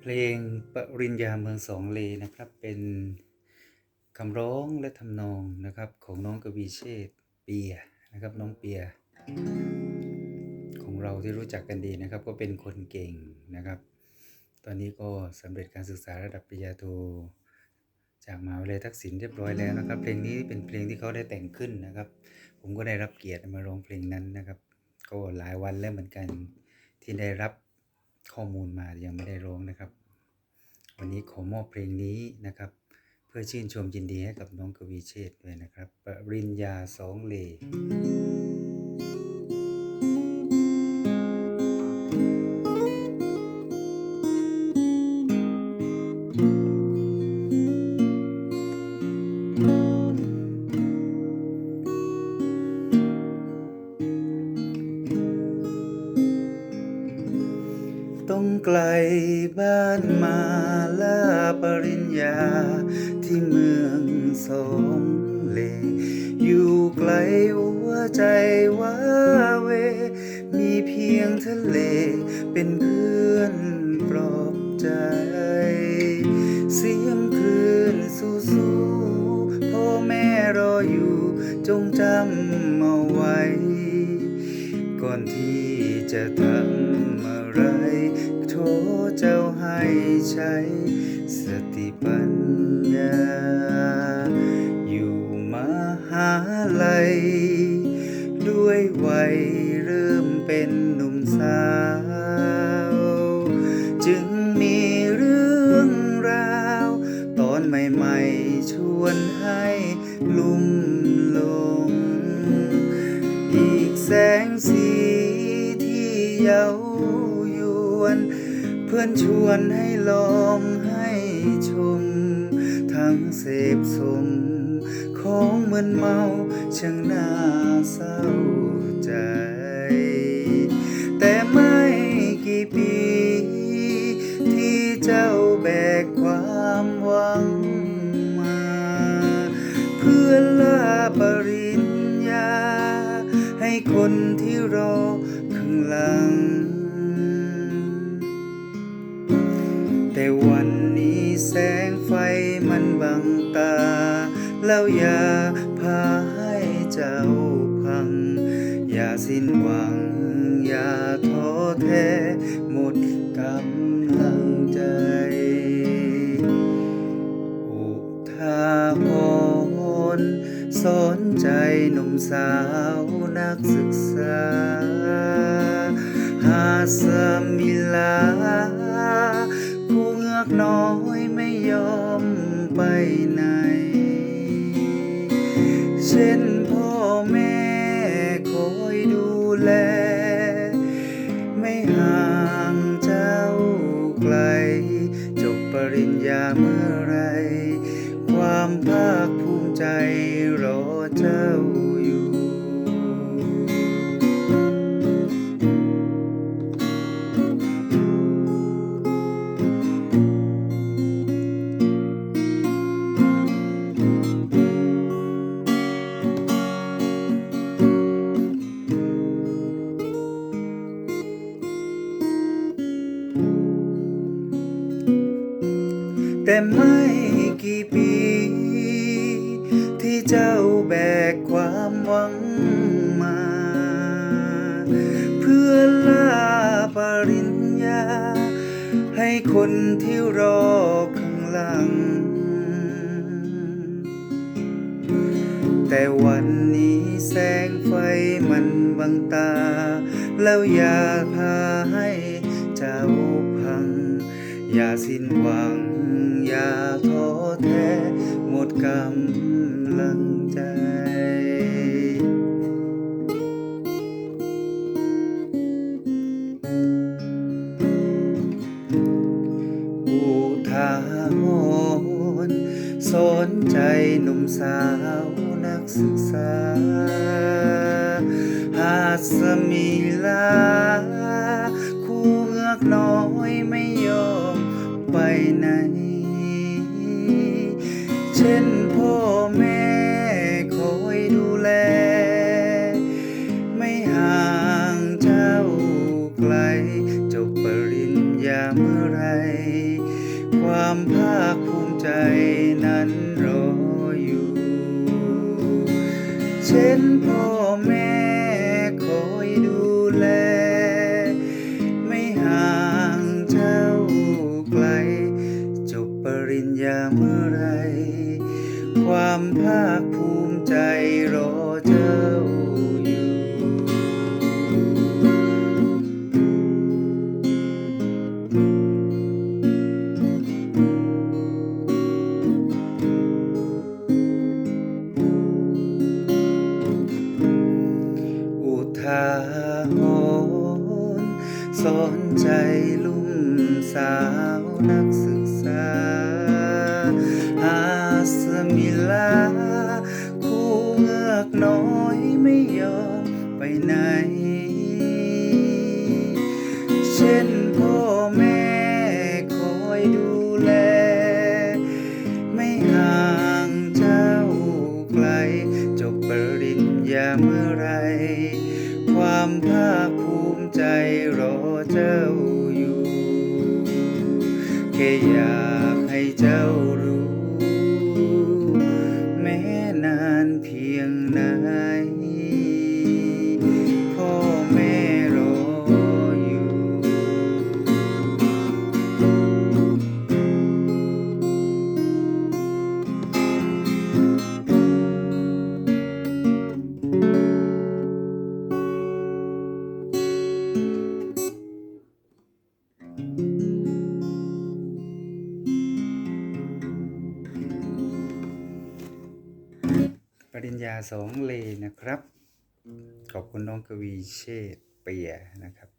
เพลงปริญญาเมืองสองเลนะครับเป็นคำร้องและทำนองนะครับของน้องกวีเชษเปียนะครับน้องเปีย ของเราที่รู้จักกันดีนะครับ ก็เป็นคนเก่งนะครับ ตอนนี้ก็สำเร็จการศึกษาระดับปริญญาโทจากมหาวิทยาลัยทักษิณเรียบร้อยแล้วนะครับ เพลงนี้เป็นเพลงที่เขาได้แต่งขึ้นนะครับ ผมก็ได้รับเกียรติมาร้องเพลงนั้นนะครับ ก็หลายวันแล้วเหมือนกัน ที่ได้รับข้อมูลมายังไม่ได้ร้องนะครับ วันนี้ขอมอบเพลงนี้นะครับ เพื่อชื่นชมยินดีให้กับน้องกวีเชษด้วยนะครับ ปริญญาสองเลต้อง ญาที่เมืองสองเล อยู่ไกลหัวใจว้าเว มีเพียงทะเลเป็นเพื่อนปลอบใจ เสียงคลื่นสู้สู้พ่อแม่รออยู่จงจำเอาไว้ ก่อนที่จะทำอะไรโทษเจ้าให้ใช้ สติปัญญา อยู่มหาลัย ด้วยวัยเริ่มเป็นหนุ่มสาว จึงมีเรื่องราว ตอนใหม่ๆชวนให้ลุ่มหลง อีกแสงสีที่เย้ายวน เพื่อนชวนให้ลองห ชม ทั้งเสพสม ของเหมือนเมาช่างน่าเศร้า แล้วอย่าพาให้เจ้าพัง อย่าสิ้นหวัง อย่าท้อแท้หมดกำลังใจ อุทาหรณ์สอนใจหนุ่มสาวนักศึกษา หาสมิลาผู้เงือกน้อยไม่ยอมไปไหน ช่นพ่อแม่คอยดูแล ไม่ห่างเจ้าไกล จบปริญญาเมื่อไร ความภาคภูมิใจรอ แต่ไม่กี่ปี ที่เจ้าแบกความหวังมา เพื่อลาปริญญา ให้คนที่รอข้างหลัง แต่วันนี้แสงไฟมันบังตา แล้วอย่าพาให้เจ้าพัง อย่าสิ้นหวัง อย่าท้อแท้หมดกำลังใจ อุทาหรณ์สอนใจหนุ่มสาวนักศึกษา หาสมิลา คู่เงือกน้อยไม่ยอมไปไหน เช่นพ่อแม่คอยดูแล ไม่ห่างเจ้าไกล จบปริญญาเมื่อไร ความภาคภูมิใจนั้นรออยู่ เช่นพ่อ หรณ์สอนใจลุ่มสาวนักศึกษา อาสมิลา คู่เงือกน้อยไม่ยอมไปไหน เช่นพ่อแม่คอยดูแล ไม่ห่างเจ้าไกล จบปริญญาเมื่อไร ความภาคภูมิใจรอเจ้าอยู่ แค่อยากให้เจ้ารู้ แม้นานเพียงไหน ริญญาสองเลนะครับ ขอบคุณน้องกวีเชษเปียนะครับ